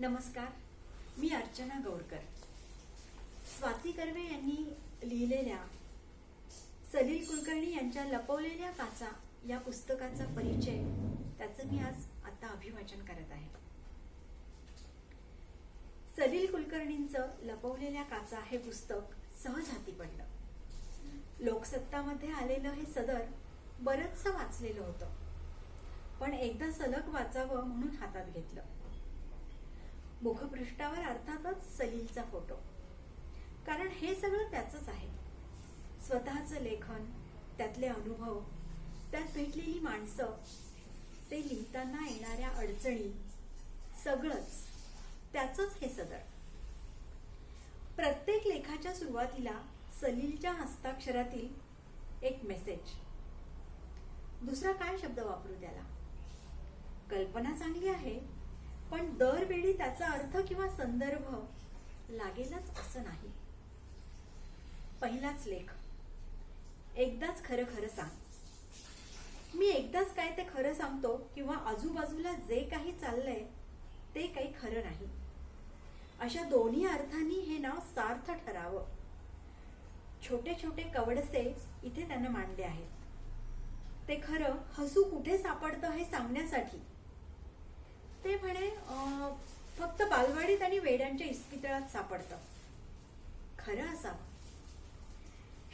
नमस्कार मी अर्चना गौरकर. स्वाती कर्वे यांनी लिहिलेल्या सलील कुलकर्णी यांच्या लपवलेल्या काचा या पुस्तकाचा परिचय त्याचं मी आज आता अभिवाचन करत आहे. सलील कुलकर्णींचं लपवलेल्या काचा हे पुस्तक सहज हाती पडलं. लोकसत्तामध्ये आलेलं हे सदर बरंचसं वाचलेलं होतं. पण एकदा सलग वाचावं म्हणून हातात घेतलं. मुखपृष्ठावर अर्थातच सलीलचा फोटो. कारण हे सगळं त्याचंच आहे. स्वतःचं लेखन त्यातले अनुभव त्यात भेटलेली माणसं ते लिहिताना येणाऱ्या अडचणी सगळंच त्याचंच हे सदर. प्रत्येक लेखाच्या सुरुवातीला सलीलच्या हस्ताक्षरातील एक मेसेज. दुसरा काय शब्द वापरू त्याला? कल्पना चांगली आहे पण दरवेळी त्याचा अर्थ किंवा संदर्भ लागेलच असं नाही. पहिलाच लेख. एकदाच खरं खरं सांग. मी एकदाच काय ते खरं सांगतो किंवा आजूबाजूला जे काही चाललंय ते काही खरं नाही. अशा दोन्ही अर्थांनी हे नाव सार्थ ठरावं. छोटे छोटे कवडसे इथे त्यानं मांडले आहेत. ते खरं हसू कुठे सापडतं हे सांगण्यासाठी ते म्हणे फक्त बालवाडीत आणि वेड्यांच्या इस्पितळात सापडतं. खरं असावं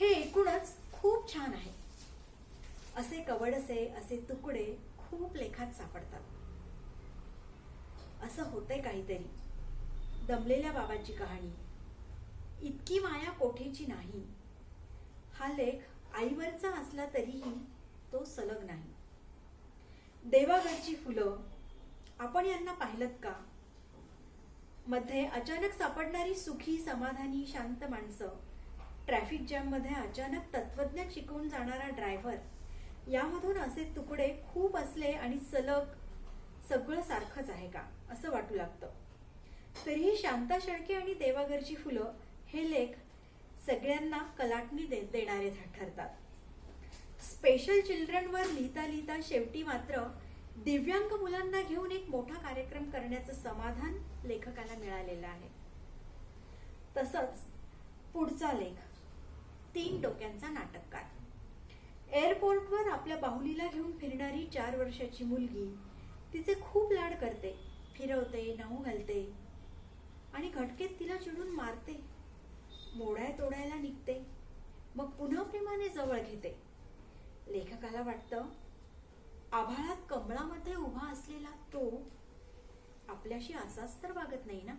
हे एकूणच खूप छान आहे. असे कवडसे असे तुकडे खूप लेखात सापडतात. असं होतंय काहीतरी. दमलेल्या बाबाची कहाणी. इतकी माया कोठेची नाही. हा लेख आईवरचा असला तरीही तो सलग नाही. देवाघरची फुलं आपण यांना पाहिलं का? मध्ये अचानक सापडणारी सुखी समाधानी शांत माणसं. ट्रॅफिक जॅममध्ये अचानक तत्वज्ञान शिकवून जाणारा ड्रायव्हर. यामधून असे तुकडे खूप असले आणि सलग सगळं सारखंच आहे का? असं वाटू लागतं. तरीही शांता शेळके आणि देवाघरची फुलं हे लेख सगळ्यांना कलाटणी दे देणारे ठरतात. स्पेशल चिल्ड्रनवर लिहिता लिहिता शेवटी मात्र दिव्यांग मुलांना घेऊन एक मोठा कार्यक्रम करण्याचं समाधान लेखकाला मिळालेलं आहे. तसंच पुढचा लेख तीन डोक्यांचा नाटककार. एअरपोर्टवर आपल्या बाहुलीला घेऊन फिरणारी चार वर्षाची मुलगी तिचे खूप लाड करते फिरवते नाऊ घालते आणि घटकेत तिला चिडून मारते. मोडाय तोडायला निघते मग पुन्हा प्रेमाने जवळ घेते. लेखकाला वाटतं आभाळात कमळामध्ये उभा असलेला तो आपल्याशी असाच तर वागत नाही ना?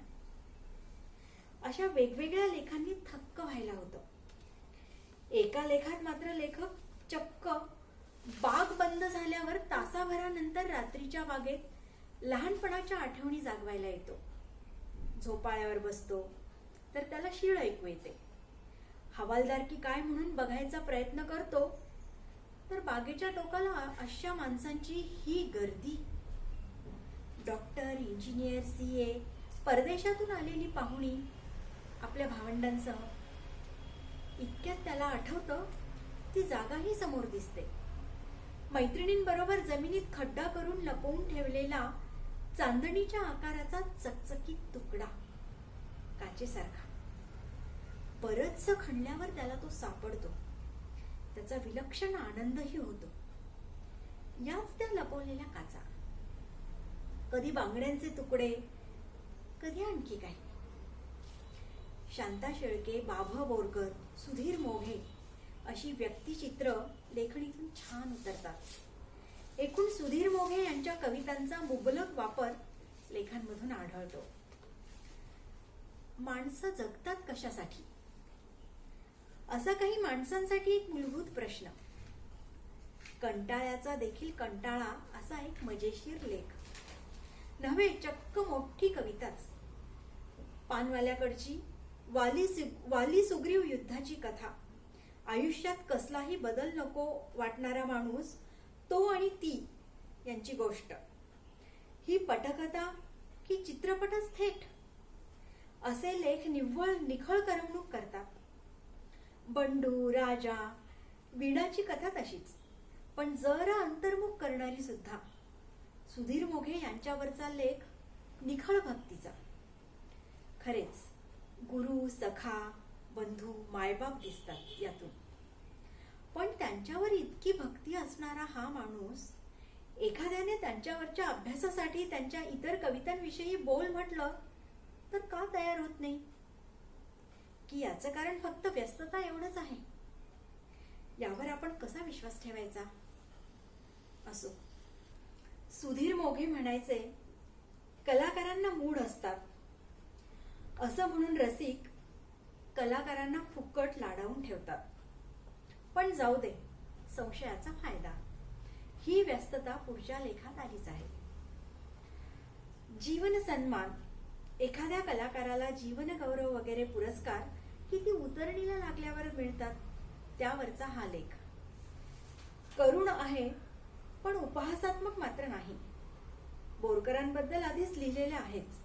अशा वेगवेगळ्या लेखांनी थक्क व्हायला होतं. एका लेखात मात्र लेखक चक्क बाग बंद झाल्यावर तासाभरानंतर रात्रीच्या बागेत लहानपणाच्या आठवणी जागवायला येतो. झोपाळ्यावर बसतो तर त्याला शीळ ऐकू येते. हवालदार की काय म्हणून बघायचा प्रयत्न करतो तर बागेच्या टोकाला अशा माणसांची ही गर्दी. डॉक्टर इंजिनियर सी ए परदेशातून आलेली पाहुणी आपल्या भावंडांसह. इतक्यात त्याला आठवतं ती जागाही समोर दिसते. मैत्रिणींबरोबर जमिनीत खड्डा करून लपवून ठेवलेला चांदणीच्या आकाराचा चकचकीत तुकडा काचेसारखा. बरचस खणल्यावर त्याला तो सापडतो. त्याचा विलक्षण आनंदही होतो. याच त्या लपवलेल्या काचा. कधी बांगड्यांचे तुकडे कधी आणखी काही. शांता शेळके बाभ बोरकर सुधीर मोघे अशी व्यक्तिचित्र लेखणीतून छान उतरतात. एकूण सुधीर मोघे यांच्या कवितांचा मुबलक वापर लेखांमधून आढळतो. माणसं जगतात कशासाठी? असा काही माणसांसाठी एक मूलभूत प्रश्न. कंटाळ्याचा देखील कंटाळा असा एक मजेशीर लेख. नव्हे चक्क मोठी कविताच. पानवाल्याकडची वाली सु वाली सुग्रीव युद्धाची कथा. आयुष्यात कसलाही बदल नको वाटणारा माणूस तो आणि ती यांची गोष्ट. ही पटकथा की चित्रपटच थेट? असे लेख निव्वळ निखळ करमणूक करतात. बंडू राजा वीणाची कथा तशीच. पण जरा अंतर्मुख करणारी सुद्धा. सुधीर मोघे यांच्यावरचा लेख निखळ भक्तीचा. खरेच गुरु सखा बंधू मायबाप दिसतात यातून. पण त्यांच्यावर इतकी भक्ती असणारा हा माणूस एखाद्याने त्यांच्यावरच्या अभ्यासासाठी त्यांच्या इतर कवितांविषयी बोल म्हटलं तर का तयार होत नाही? की याचं कारण फक्त व्यस्तता एवढंच आहे. यावर आपण कसा विश्वास ठेवायचा? असो. सुधीर मोघे म्हणायचे कलाकारांना मूड असतात. असं म्हणून रसिक कलाकारांना फुकट लाडावून ठेवतात. पण जाऊ दे संशयाचा फायदा. ही व्यस्तता पुढच्या लेखात आलीच आहे. जीवन सन्मान एखाद्या कलाकाराला जीवन गौरव वगैरे पुरस्कार की ती उतरणीला लागल्यावर मिळतात त्यावरचा हा लेख. करुण आहे पण उपहासात्मक मात्र नाही. बोरकरांबद्दल आधीच लिहिलेले आहेच.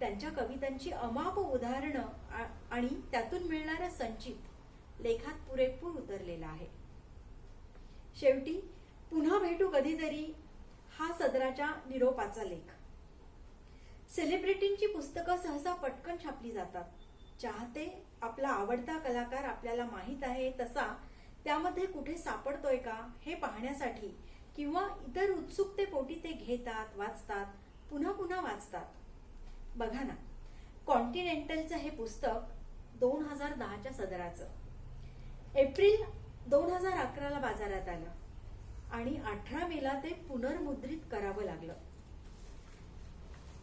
त्यांच्या कवितांची अमाप उदाहरणं आणि त्यातून मिळणारा संचित लेखात पुरेपूर उतरलेला आहे. शेवटी पुन्हा भेटू कधीतरी हा सदराच्या निरोपाचा लेख. सेलिब्रिटींची पुस्तकं सहसा पटकन छापली जातात. चाहते आपला आवडता कलाकार आपल्याला माहीत आहे तसा त्यामध्ये कुठे सापडतोय का हे पाहण्यासाठी किंवा इतर उत्सुकतेपोटी ते घेतात वाचतात पुन्हा पुन्हा वाचतात. बघा ना कॉन्टिनेंटलचं हे पुस्तक दोन हजार दहाच्या सदराचं. एप्रिल दोन हजार अकराला बाजारात आलं आणि अठरा मेला ते पुनर्मुद्रित करावं लागलं.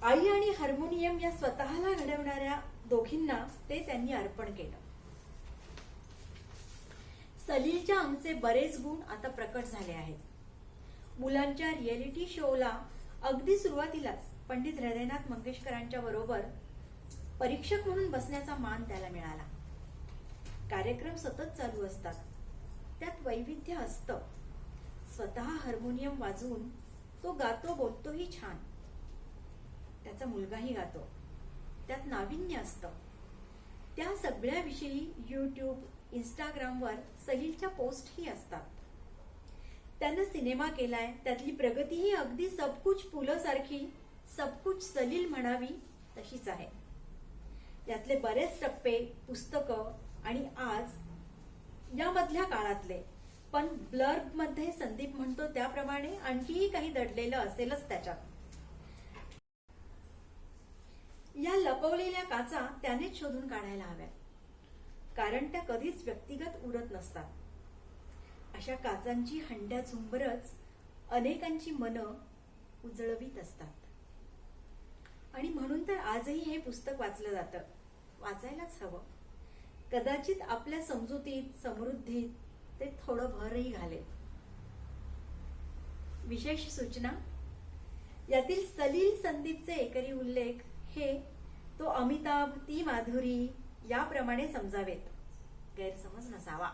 आई आणि हार्मोनियम या स्वतःला घडवणाऱ्या दोघींना ते त्यांनी अर्पण केलं. सलीलच्या आमचे बरेच गुण आता प्रकट झाले आहेत. मुलांच्या रिएलिटी शोला अगदी सुरुवातीलाच पंडित हृदयनाथ मंगेशकरांच्या बरोबर परीक्षक म्हणून बसण्याचा मान त्याला मिळाला. कार्यक्रम सतत चालू असतात. त्यात वैविध्य असतं. स्वतः हार्मोनियम वाजवून तो गातो बोलतोही छान. त्याचा मुलगाही गातो. त्यात नाविन्य असतं. त्या सगळ्याविषयी युट्यूब इंस्टाग्रामवर सलीलच्या पोस्टही असतात. त्यानं सिनेमा केलाय त्यातली प्रगतीही अगदी सबकुच पुलसारखी सबकुच सलील म्हणावी तशीच आहे. त्यातले बरेच टप्पे पुस्तकं आणि आज यामधल्या काळातले. पण ब्लर्बमध्ये संदीप म्हणतो त्याप्रमाणे आणखीही काही दडलेलं असेलच त्याच्यात. या लपवलेल्या काचा त्यानेच शोधून काढायला हव्यात. कारण त्या कधीच व्यक्तिगत उरत नसतात. अशा काचांची हंड्या झुंबरच अनेकांची मनं उजळवीत असतात. आणि म्हणून तर आजही हे पुस्तक वाचलं जातं. वाचायलाच हवं. कदाचित आपल्या समजुतीत समृद्धीत ते थोडं भरही घालेल. विशेष सूचना. यातील सलील संदीपचे एकरी उल्लेख हे तो अमिताभ ती माधुरी याप्रमाणे समजावेत. गैरसमज नसावा.